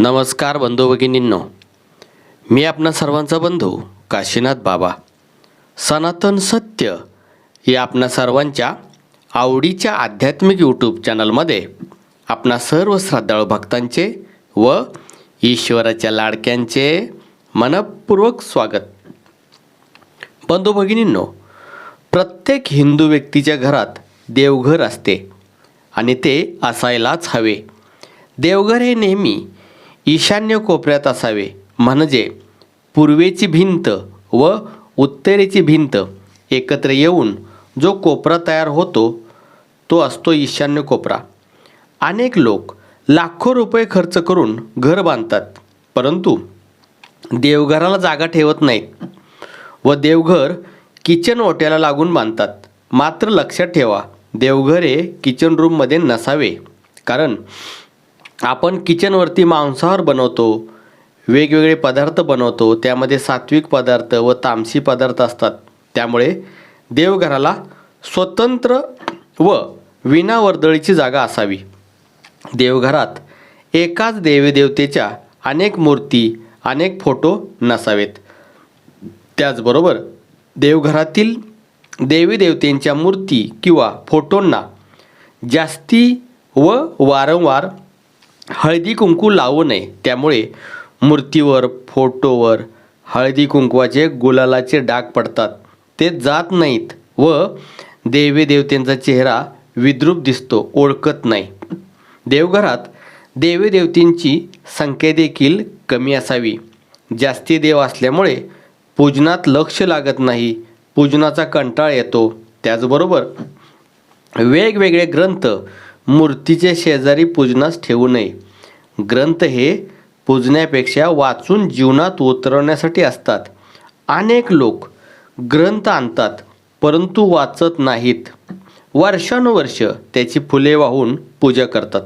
नमस्कार बंधू भगिनींनो. मी आपणा सर्वांचा बंधू काशीनाथ बाबा. सनातन सत्य या आपणा सर्वांच्या आवडीच्या आध्यात्मिक यूट्यूब चॅनलमध्ये आपणा सर्व श्रद्धाळू भक्तांचे व ईश्वराच्या लाडक्यांचे मनपूर्वक स्वागत. बंधू भगिनींनो प्रत्येक हिंदू व्यक्तीच्या घरात देवघर असते आणि ते असायलाच हवे. देवघर हे नेहमी ईशान्य कोपऱ्यात असावे. म्हणजे पूर्वेची भिंत व उत्तरेची भिंत एकत्र येऊन जो कोपरा तयार होतो तो असतो ईशान्य कोपरा. अनेक लोक लाखो रुपये खर्च करून घर बांधतात. परंतु देवघराला जागा ठेवत नाहीत व देवघर किचन ओट्याला लागून बांधतात. मात्र लक्षात ठेवा देवघर हे किचन रूममध्ये नसावे. कारण आपण किचनवरती मांसाहार बनवतो वेगवेगळे पदार्थ बनवतो त्यामध्ये सात्विक पदार्थ व तामसी पदार्थ असतात. त्यामुळे देवघराला स्वतंत्र व विनावर्दळीची जागा असावी. देवघरात एकाच देवीदेवतेच्या अनेक मूर्ती अनेक फोटो नसावेत. त्याचबरोबर देवघरातील देवी देवतेंच्या मूर्ती किंवा फोटोंना जास्ती व वारंवार हळदी कुंकू लावू नये. त्यामुळे मूर्तीवर फोटोवर हळदी कुंकवाचे गुलालाचे डाग पडतात. ते जात नाहीत व देवी देवतेंचा चेहरा विद्रूप दिसतो ओळखत नाही. देवघरात देवी देवतींची संख्या देखील कमी असावी. जास्ती देव असल्यामुळे पूजनात लक्ष लागत नाही पूजनाचा कंटाळ येतो. त्याचबरोबर वेगवेगळे ग्रंथ मूर्तीचे शेजारी पूजनास ठेवू नये. ग्रंथ हे पूजण्यापेक्षा वाचून जीवनात उतरवण्यासाठी असतात. अनेक लोक ग्रंथ आणतात परंतु वाचत नाहीत. वर्षानुवर्ष त्याची फुले वाहून पूजा करतात.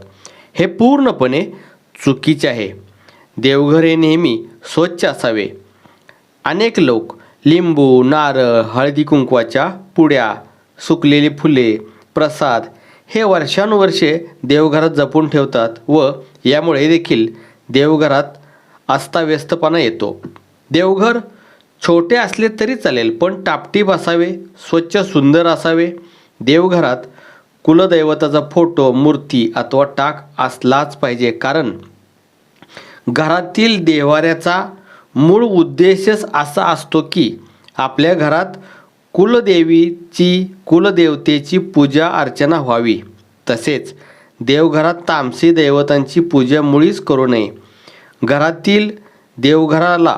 हे पूर्णपणे चुकीचे आहे. देवघर हे नेहमी स्वच्छ असावे. अनेक लोक लिंबू नारळ हळदी कुंकवाच्या पुड्या सुकलेली फुले प्रसाद हे वर्षानुवर्षे देवघरात जपून ठेवतात व यामुळे देखील देवघरात अस्ताव्यस्तपणा येतो. देवघर छोटे असले तरी चालेल पण टापटीप असावे स्वच्छ सुंदर असावे. देवघरात कुलदैवताचा फोटो मूर्ती अथवा टाक असलाच पाहिजे कारण घरातील देवाऱ्याचा मूळ उद्देशच असा असतो की आपल्या घरात कुलदेवीची कुलदेवतेची पूजा अर्चना व्हावी. तसेच देवघरात तामसी दैवतांची पूजा मुळीच करू नये. घरातील देवघराला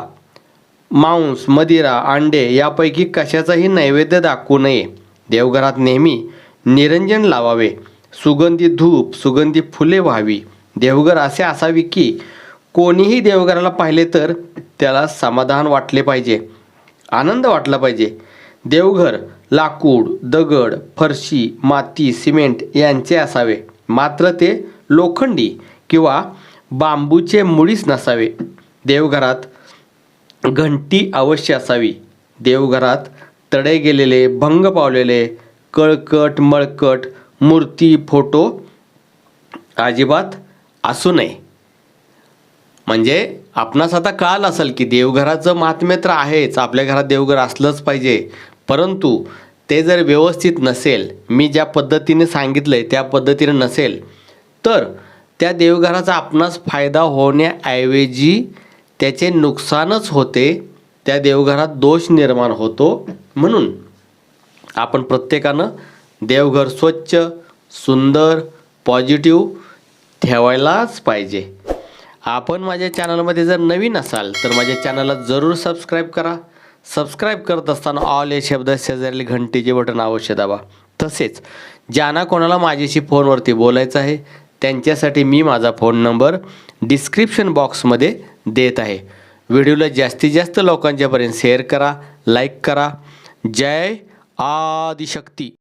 मांस मदिरा अंडे यापैकी कशाचाही नैवेद्य दाखवू नये. देवघरात नेहमी निरंजन लावावे. सुगंधी धूप सुगंधी फुले व्हावी. देवघर असे असावी की कोणीही देवघराला पाहिले तर त्याला समाधान वाटले पाहिजे. आनंद वाटला पाहिजे. देवघर लाकूड दगड फरशी माती सिमेंट यांचे असावे. मात्र ते लोखंडी किंवा बांबूचे मुळीच नसावे. देवघरात घंटी अवश्य असावी. देवघरात तडे गेलेले भंग पावलेले कळकट मळकट मूर्ती फोटो अजिबात असू नये. म्हणजे आपणास आता कळालं असेल की देवघराचं महात्म्य तर आहेच. आपल्या घरात देवघर असलंच पाहिजे. परंतु ते जर व्यवस्थित नसेल मी ज्या पद्धतीने सांगितलं आहे त्या पद्धतीने नसेल तर त्या देवघराचा आपणास फायदा होण्याऐवजी त्याचे नुकसानच होते त्या देवघरात दोष निर्माण होतो म्हणून. आपण प्रत्येकानं देवघर स्वच्छ सुंदर पॉझिटिव्ह ठेवायलाच पाहिजे. आपण माझ्या चॅनलमध्ये जर नवीन असाल तर माझ्या चॅनलला जरूर सबस्क्राईब करा. सबस्क्राईब करत असताना ऑल या शब्द शेजारील घंटीचे बटन अवश्य दाबा. तसेच ज्यांना कोणाला माझ्याशी फोनवरती बोलायचं आहे त्यांच्यासाठी मी माझा फोन नंबर डिस्क्रिप्शन बॉक्समध्ये देत आहे. व्हिडिओला जास्तीत जास्त लोकांच्यापर्यंत शेअर करा लाईक करा. जय आदिशक्ती.